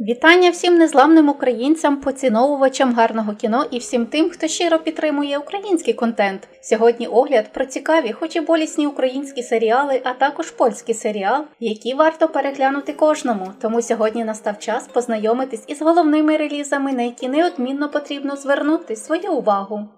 Вітання всім незламним українцям, поціновувачам гарного кіно і всім тим, хто щиро підтримує український контент. Сьогодні огляд про цікаві, хоч і болісні українські серіали, а також польський серіал, які варто переглянути кожному. Тому сьогодні настав час познайомитись із головними релізами, на які неодмінно потрібно звернути свою увагу.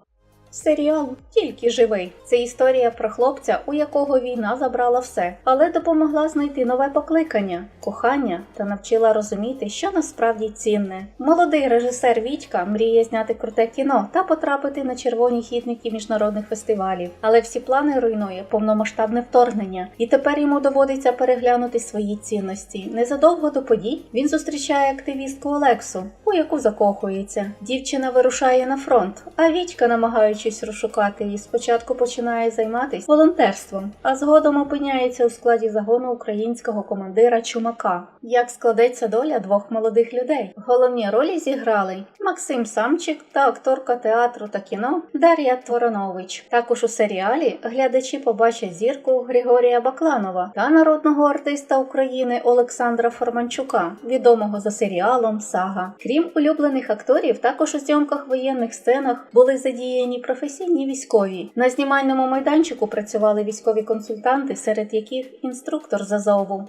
Серіал тільки живий. Це історія про хлопця, у якого війна забрала все, але допомогла знайти нове покликання, кохання та навчила розуміти, що насправді цінне. Молодий режисер Вітька мріє зняти круте кіно та потрапити на червоні хідники міжнародних фестивалів. Але всі плани руйнує повномасштабне вторгнення, і тепер йому доводиться переглянути свої цінності. Незадовго до подій він зустрічає активістку Олексу, у яку закохується. Дівчина вирушає на фронт, а Вітька, намагаючись розшукати її, спочатку починає займатися волонтерством, а згодом опиняється у складі загону українського командира Чумака. Як складеться доля двох молодих людей? Головні ролі зіграли Максим Самчик та акторка театру та кіно Дар'я Творонович. Також у серіалі глядачі побачать зірку Григорія Бакланова та народного артиста України Олександра Форманчука, відомого за серіалом Сага. Крім улюблених акторів, також у зйомках воєнних сценах були задіяні професійні військові. На знімальному майданчику працювали військові консультанти, серед яких інструктор Зазову.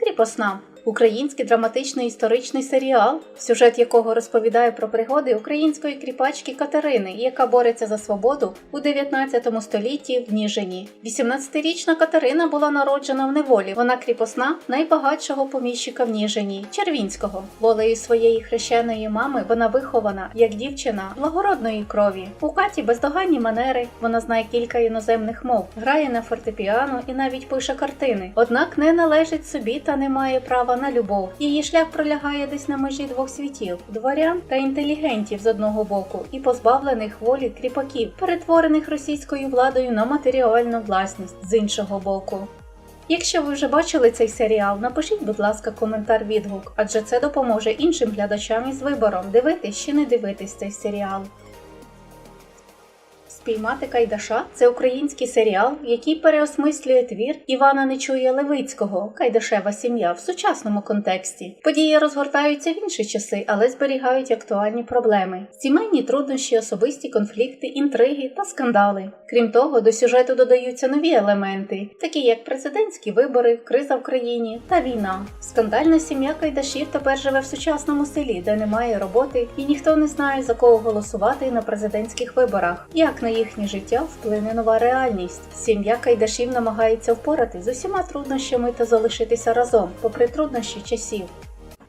Кріпосна український драматичний історичний серіал, сюжет якого розповідає про пригоди української кріпачки Катерини, яка бореться за свободу у 19 столітті в Ніжині. 18-річна Катерина була народжена в неволі. Вона кріпосна найбагатшого поміщика в Ніжині Червінського. Волею своєї хрещеної мами вона вихована як дівчина благородної крові. У Каті бездоганні манери. Вона знає кілька іноземних мов, грає на фортепіано і навіть пише картини. Однак не належить собі та не має права на любов. Її шлях пролягає десь на межі двох світів: дворян та інтелігентів з одного боку, і позбавлених волі кріпаків, перетворених російською владою на матеріальну власність з іншого боку. Якщо ви вже бачили цей серіал, напишіть, будь ласка, коментар відгук, адже це допоможе іншим глядачам із вибором дивитись чи не дивитись цей серіал. Спіймати Кайдаша це український серіал, який переосмислює твір Івана Нечуя Левицького Кайдашева сім'я в сучасному контексті. Події розгортаються в інші часи, але зберігають актуальні проблеми: сімейні труднощі, особисті конфлікти, інтриги та скандали. Крім того, до сюжету додаються нові елементи, такі як президентські вибори, криза в країні та війна. Скандальна сім'я Кайдашів тепер живе в сучасному селі, де немає роботи, і ніхто не знає за кого голосувати на президентських виборах. Як на їхнє життя вплине нова реальність. Сім'я Кайдашів намагається впорати з усіма труднощами та залишитися разом, попри труднощі часів.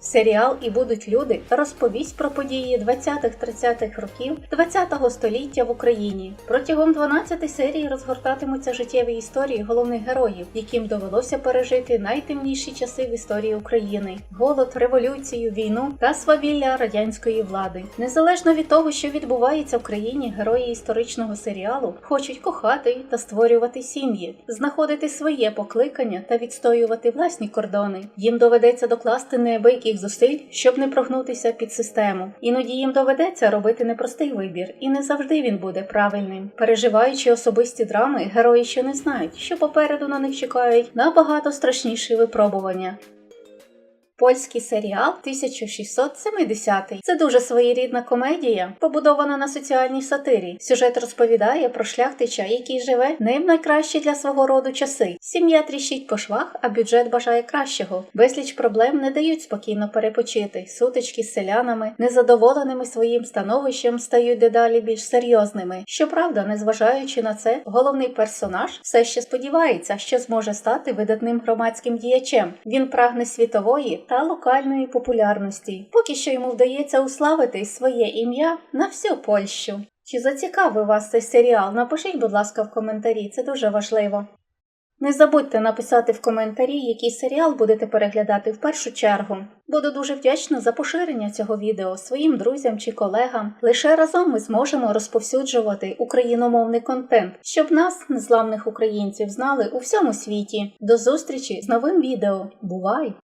Серіал і будуть люди розповість про події 20-30-х років 20-го століття в Україні. Протягом 12 серій розгортатимуться життєві історії головних героїв, яким довелося пережити найтемніші часи в історії України: голод, революцію, війну та свавілля радянської влади. Незалежно від того, що відбувається в країні, герої історичного серіалу хочуть кохати та створювати сім'ї, знаходити своє покликання та відстоювати власні кордони. Їм доведеться докласти неабияких зусиль, щоб не прогнутися під систему. Іноді їм доведеться робити непростий вибір, і не завжди він буде правильним. Переживаючи особисті драми, герої ще не знають, що попереду на них чекають набагато страшніші випробування. Польський серіал 1670. Це дуже своєрідна комедія, побудована на соціальній сатирі. Сюжет розповідає про шляхтича, який живе в найкращі для свого роду часи. Сім'я тріщить по швах, а бюджет бажає кращого. Безліч проблем не дають спокійно перепочити. Сутички з селянами, незадоволеними своїм становищем, стають дедалі більш серйозними. Щоправда, незважаючи на це, головний персонаж все ще сподівається, що зможе стати видатним громадським діячем. Він прагне світової та локальної популярності, поки що йому вдається уславити своє ім'я на всю Польщу. Чи зацікавив вас цей серіал? Напишіть, будь ласка, в коментарі, це дуже важливо. Не забудьте написати в коментарі, який серіал будете переглядати в першу чергу. Буду дуже вдячна за поширення цього відео своїм друзям чи колегам. Лише разом ми зможемо розповсюджувати україномовний контент, щоб нас, незламних українців, знали у всьому світі. До зустрічі з новим відео. Бувай!